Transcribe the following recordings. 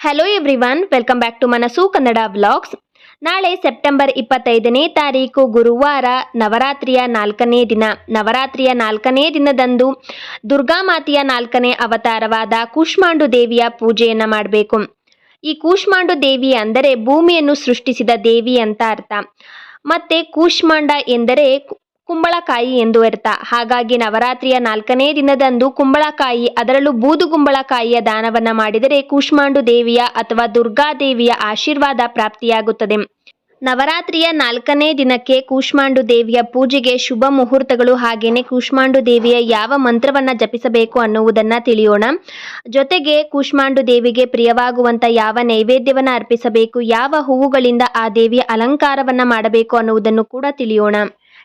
Hello everyone welcome back to Manasu Kannada blogs ನಾಳೆ September ಇಪ್ಪತ್ತೈದನೇ ತಾರೀಕು ಗುರುವಾರ ನವರಾತ್ರಿಯ ನಾಲ್ಕನೇ ದಿನ. ನವರಾತ್ರಿಯ ನಾಲ್ಕನೇ ದಿನದಂದು ದುರ್ಗಾಮಾತೆಯ ನಾಲ್ಕನೇ ಅವತಾರವಾದ ಕೂಷ್ಮಾಂಡು ದೇವಿಯ ಪೂಜೆಯನ್ನು ಮಾಡಬೇಕು. ಈ ಕೂಷ್ಮಾಂಡು ದೇವಿ ಅಂದರೆ ಭೂಮಿಯನ್ನು ಸೃಷ್ಟಿಸಿದ ದೇವಿ ಅಂತ ಅರ್ಥ. ಮತ್ತೆ ಕೂಷ್ಮಾಂಡ ಎಂದರೆ ಕುಂಬಳಕಾಯಿ ಎಂದು ಅರ್ಥ. ಹಾಗಾಗಿ ನವರಾತ್ರಿಯ ನಾಲ್ಕನೇ ದಿನದಂದು ಕುಂಬಳಕಾಯಿ, ಅದರಲ್ಲೂ ಬೂದು ಕುಂಬಳಕಾಯಿಯ ದಾನವನ್ನ ಮಾಡಿದರೆ ಕೂಷ್ಮಾಂಡು ದೇವಿಯ ಅಥವಾ ದುರ್ಗಾ ದೇವಿಯ ಆಶೀರ್ವಾದ ಪ್ರಾಪ್ತಿಯಾಗುತ್ತದೆ. ನವರಾತ್ರಿಯ ನಾಲ್ಕನೇ ದಿನಕ್ಕೆ ಕೂಷ್ಮಾಂಡು ದೇವಿಯ ಪೂಜೆಗೆ ಶುಭ ಮುಹೂರ್ತಗಳು ಹಾಗೇನೆ ಕೂಷ್ಮಾಂಡು ದೇವಿಯ ಯಾವ ಮಂತ್ರವನ್ನ ಜಪಿಸಬೇಕು ಅನ್ನುವುದನ್ನ ತಿಳಿಯೋಣ. ಜೊತೆಗೆ ಕೂಷ್ಮಾಂಡು ದೇವಿಗೆ ಪ್ರಿಯವಾಗುವಂತ ಯಾವ ನೈವೇದ್ಯವನ್ನ ಅರ್ಪಿಸಬೇಕು, ಯಾವ ಹೂವುಗಳಿಂದ ಆ ದೇವಿಯ ಅಲಂಕಾರವನ್ನ ಮಾಡಬೇಕು ಅನ್ನುವುದನ್ನು ಕೂಡ ತಿಳಿಯೋಣ.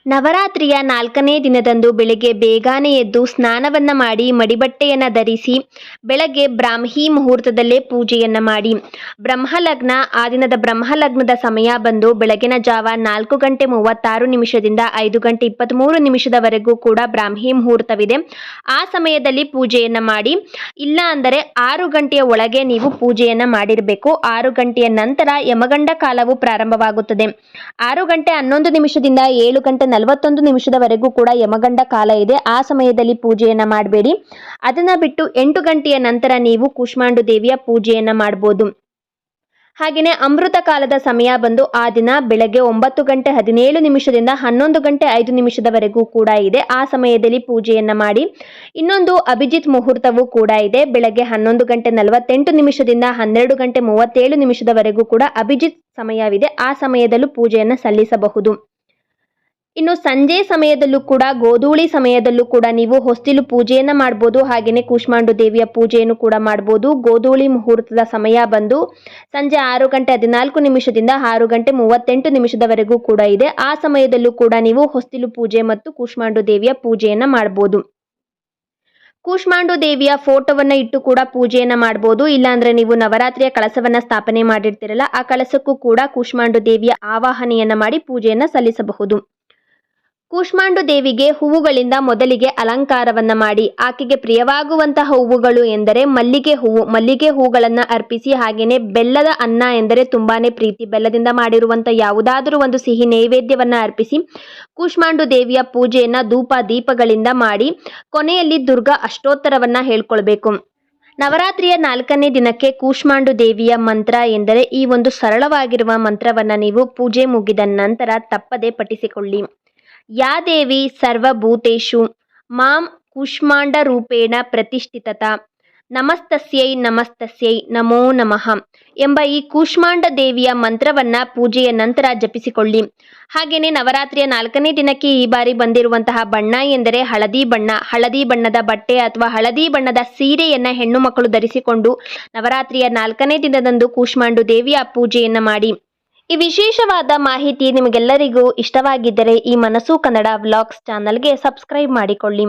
ನವರಾತ್ರಿಯ ನಾಲ್ಕನೇ ದಿನದಂದು ಬೆಳಗ್ಗೆ ಬೇಗನೆ ಎದ್ದು ಸ್ನಾನವನ್ನ ಮಾಡಿ ಮಡಿಬಟ್ಟೆಯನ್ನ ಧರಿಸಿ ಬೆಳಗ್ಗೆ ಬ್ರಾಹ್ಮಿ ಮುಹೂರ್ತದಲ್ಲೇ ಪೂಜೆಯನ್ನ ಮಾಡಿ. ಬ್ರಹ್ಮಲಗ್ನ, ಆ ದಿನದ ಬ್ರಹ್ಮಲಗ್ನದ ಸಮಯ ಬಂದು ಬೆಳಗಿನ ಜಾವ ನಾಲ್ಕು ಗಂಟೆ ಮೂವತ್ತಾರು ನಿಮಿಷದಿಂದ ಐದು ಗಂಟೆ ಇಪ್ಪತ್ತ್ಮೂರು ನಿಮಿಷದವರೆಗೂ ಕೂಡ ಬ್ರಾಹ್ಮಿ ಮುಹೂರ್ತವಿದೆ. ಆ ಸಮಯದಲ್ಲಿ ಪೂಜೆಯನ್ನ ಮಾಡಿ, ಇಲ್ಲ ಅಂದರೆ ಆರು ಗಂಟೆಯ ಒಳಗೆ ನೀವು ಪೂಜೆಯನ್ನ ಮಾಡಿರಬೇಕು. ಆರು ಗಂಟೆಯ ನಂತರ ಯಮಗಂಡ ಕಾಲವು ಪ್ರಾರಂಭವಾಗುತ್ತದೆ. ಆರು ಗಂಟೆ ಹನ್ನೊಂದು ನಿಮಿಷದಿಂದ ಏಳು ಗಂಟೆ ನಲವತ್ತೊಂದು ನಿಮಿಷದವರೆಗೂ ಕೂಡ ಯಮಗಂಡ ಕಾಲ ಇದೆ. ಆ ಸಮಯದಲ್ಲಿ ಪೂಜೆಯನ್ನ ಮಾಡಬೇಡಿ. ಅದನ್ನ ಬಿಟ್ಟು ಎಂಟು ಗಂಟೆಯ ನಂತರ ನೀವು ಕೂಷ್ಮಾಂಡು ದೇವಿಯ ಪೂಜೆಯನ್ನ ಮಾಡ್ಬೋದು. ಹಾಗೆಯೇ ಅಮೃತ ಕಾಲದ ಸಮಯ ಬಂದು ಆ ದಿನ ಬೆಳಗ್ಗೆ ಒಂಬತ್ತು ಗಂಟೆ ಹದಿನೇಳು ನಿಮಿಷದಿಂದ ಹನ್ನೊಂದು ಗಂಟೆ ಐದು ನಿಮಿಷದವರೆಗೂ ಕೂಡ ಇದೆ. ಆ ಸಮಯದಲ್ಲಿ ಪೂಜೆಯನ್ನ ಮಾಡಿ. ಇನ್ನೊಂದು ಅಭಿಜಿತ್ ಮುಹೂರ್ತವೂ ಕೂಡ ಇದೆ. ಬೆಳಗ್ಗೆ ಹನ್ನೊಂದು ಗಂಟೆ ನಲವತ್ತೆಂಟು ನಿಮಿಷದಿಂದ ಹನ್ನೆರಡು ಗಂಟೆ ಮೂವತ್ತೇಳು ನಿಮಿಷದವರೆಗೂ ಕೂಡ ಅಭಿಜಿತ್ ಸಮಯವಿದೆ. ಆ ಸಮಯದಲ್ಲೂ ಪೂಜೆಯನ್ನು ಸಲ್ಲಿಸಬಹುದು. ಇನ್ನು ಸಂಜೆ ಸಮಯದಲ್ಲೂ ಕೂಡ, ಗೋಧೂಳಿ ಸಮಯದಲ್ಲೂ ಕೂಡ ನೀವು ಹೊಸ್ತಿಲು ಪೂಜೆಯನ್ನ ಮಾಡ್ಬೋದು. ಹಾಗೆಯೇ ಕೂಷ್ಮಾಂಡು ದೇವಿಯ ಪೂಜೆಯನ್ನು ಕೂಡ ಮಾಡ್ಬೋದು. ಗೋಧೂಳಿ ಮುಹೂರ್ತದ ಸಮಯ ಬಂದು ಸಂಜೆ ಆರು ಗಂಟೆ ಹದಿನಾಲ್ಕು ನಿಮಿಷದಿಂದ ಆರು ಗಂಟೆ ಮೂವತ್ತೆಂಟು ನಿಮಿಷದವರೆಗೂ ಕೂಡ ಇದೆ. ಆ ಸಮಯದಲ್ಲೂ ಕೂಡ ನೀವು ಹೊಸ್ತಿಲು ಪೂಜೆ ಮತ್ತು ಕೂಷ್ಮಾಂಡು ದೇವಿಯ ಪೂಜೆಯನ್ನ ಮಾಡ್ಬೋದು. ಕೂಷ್ಮಾಂಡು ದೇವಿಯ ಫೋಟೋವನ್ನ ಇಟ್ಟು ಕೂಡ ಪೂಜೆಯನ್ನ ಮಾಡ್ಬೋದು. ಇಲ್ಲಾಂದ್ರೆ ನೀವು ನವರಾತ್ರಿಯ ಕಳಸವನ್ನ ಸ್ಥಾಪನೆ ಮಾಡಿರ್ತೀರಲ್ಲ, ಆ ಕಳಸಕ್ಕೂ ಕೂಡ ಕೂಷ್ಮಾಂಡು ದೇವಿಯ ಆವಾಹನೆಯನ್ನ ಮಾಡಿ ಪೂಜೆಯನ್ನ ಸಲ್ಲಿಸಬಹುದು. ಕೂಷ್ಮಾಂಡು ದೇವಿಗೆ ಹೂವುಗಳಿಂದ ಮೊದಲಿಗೆ ಅಲಂಕಾರವನ್ನ ಮಾಡಿ, ಆಕೆಗೆ ಪ್ರಿಯವಾಗುವಂತಹ ಹೂವುಗಳು ಎಂದರೆ ಮಲ್ಲಿಗೆ ಹೂವು. ಮಲ್ಲಿಗೆ ಹೂಗಳನ್ನ ಅರ್ಪಿಸಿ ಹಾಗೆಯೇ ಬೆಲ್ಲದ ಅನ್ನ ಎಂದರೆ ತುಂಬಾನೇ ಪ್ರೀತಿ. ಬೆಲ್ಲದಿಂದ ಮಾಡಿರುವಂತಹ ಯಾವುದಾದರೂ ಒಂದು ಸಿಹಿ ನೈವೇದ್ಯವನ್ನ ಅರ್ಪಿಸಿ, ಕೂಷ್ಮಾಂಡು ದೇವಿಯ ಪೂಜೆಯನ್ನ ಧೂಪ ದೀಪಗಳಿಂದ ಮಾಡಿ, ಕೊನೆಯಲ್ಲಿ ದುರ್ಗಾ ಅಷ್ಟೋತ್ತರವನ್ನ ಹೇಳ್ಕೊಳ್ಬೇಕು. ನವರಾತ್ರಿಯ ನಾಲ್ಕನೇ ದಿನಕ್ಕೆ ಕೂಷ್ಮಾಂಡು ದೇವಿಯ ಮಂತ್ರ ಎಂದರೆ ಈ ಒಂದು ಸರಳವಾಗಿರುವ ಮಂತ್ರವನ್ನ ನೀವು ಪೂಜೆ ಮುಗಿದ ನಂತರ ತಪ್ಪದೆ ಪಠಿಸಿಕೊಳ್ಳಿ. ಯಾ ದೇವಿ ಸರ್ವಭೂತೇಷು? ಮಾಂ ಕೂಷ್ಮಾಂಡ ರೂಪೇಣ ಪ್ರತಿಷ್ಠಿತತ. ನಮಸ್ತಸ್ಯೈ ನಮಸ್ತಸ್ಯೈ, ನಮೋ ನಮಃ ಎಂಬ ಈ ಕೂಷ್ಮಾಂಡ ದೇವಿಯ ಮಂತ್ರವನ್ನ ಪೂಜೆಯ ನಂತರ ಜಪಿಸಿಕೊಳ್ಳಿ. ಹಾಗೆಯೇ ನವರಾತ್ರಿಯ ನಾಲ್ಕನೇ ದಿನಕ್ಕೆ ಈ ಬಾರಿ ಬಂದಿರುವಂತಹ ಬಣ್ಣ ಎಂದರೆ ಹಳದಿ ಬಣ್ಣ. ಹಳದಿ ಬಣ್ಣದ ಬಟ್ಟೆ ಅಥವಾ ಹಳದಿ ಬಣ್ಣದ ಸೀರೆಯನ್ನ ಹೆಣ್ಣು ಮಕ್ಕಳು ಧರಿಸಿಕೊಂಡು ನವರಾತ್ರಿಯ ನಾಲ್ಕನೇ ದಿನದಂದು ಕೂಷ್ಮಾಂಡು ದೇವಿಯ ಪೂಜೆಯನ್ನ ಮಾಡಿ. ಈ ವಿಶೇಷವಾದ ಮಾಹಿತಿ ನಿಮಗೆಲ್ಲರಿಗೂ ಇಷ್ಟವಾಗಿದ್ದರೆ ಈ ಮನಸ್ಸು ಕನ್ನಡ ವ್ಲಾಗ್ಸ್ ಚಾನಲ್ಗೆ ಸಬ್ಸ್ಕ್ರೈಬ್ ಮಾಡಿಕೊಳ್ಳಿ.